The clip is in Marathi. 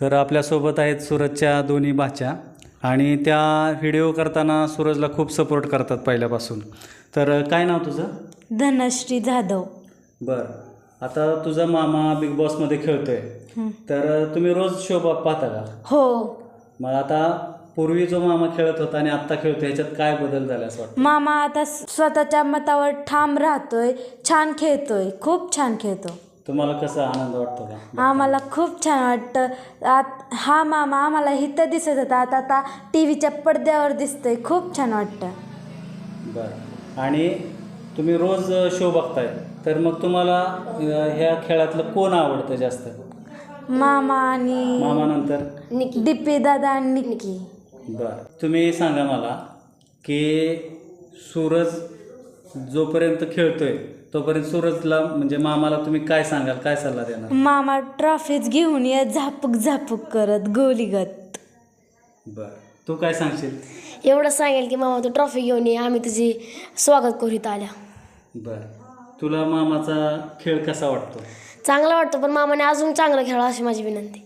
तर आपल्यासोबत आहेत सूरजच्या दोन्ही बाच्या आणि त्या व्हिडिओ करताना सूरजला खूप सपोर्ट करतात पहिल्यापासून. तर काय नाव तुझं? धनश्री जाधव. बरं. आता तुझा मामा बिग बॉसमध्ये खेळतोय. तर तुम्ही रोज शो पाहता का? हो. मग आता पूर्वी जो मामा खेळत होता आणि आत्ता खेळतोय ह्याच्यात काय बदल झाला असं वाटतं? मामा आता स्वतःच्या मतावर ठाम राहतोय छान खेळतोय खूप छान खेळतो. तुम्हाला कसा आनंद वाटतो का? आम्हाला खूप छान वाटतं. आत हा मामा आम्हाला इथं दिसत होता. आता आता टी व्हीच्या पडद्यावर दिसतोय. खूप छान वाटतं. बरं. आणि तुम्ही रोज शो बघताय. तर मग तुम्हाला अ, ह्या खेळातलं कोण आवडतं जास्त? मामा आणि मामानंतर डिप्पी दादा आणि निक्की बरं. तुम्ही सांगा मला की सूरज जोपर्यंत खेळतोय तोपर्यंत सूरजला म्हणजे मामाला तुम्ही काय सांगाल? काय सल्ला देणार? मामा ट्रॉफीज घेऊन ये झापूक झापूक करत गोलीगत. बरं. तू काय सांगशील? एवढं सांगेल की मामा तू ट्रॉफी घेऊन ये आम्ही तुझी स्वागत करू इथं आल्या. बरं. तुला मामाचा खेळ कसा वाटतो? चांगला वाटतं पण मामाने अजून चांगलं खेळा अशी माझी विनंती.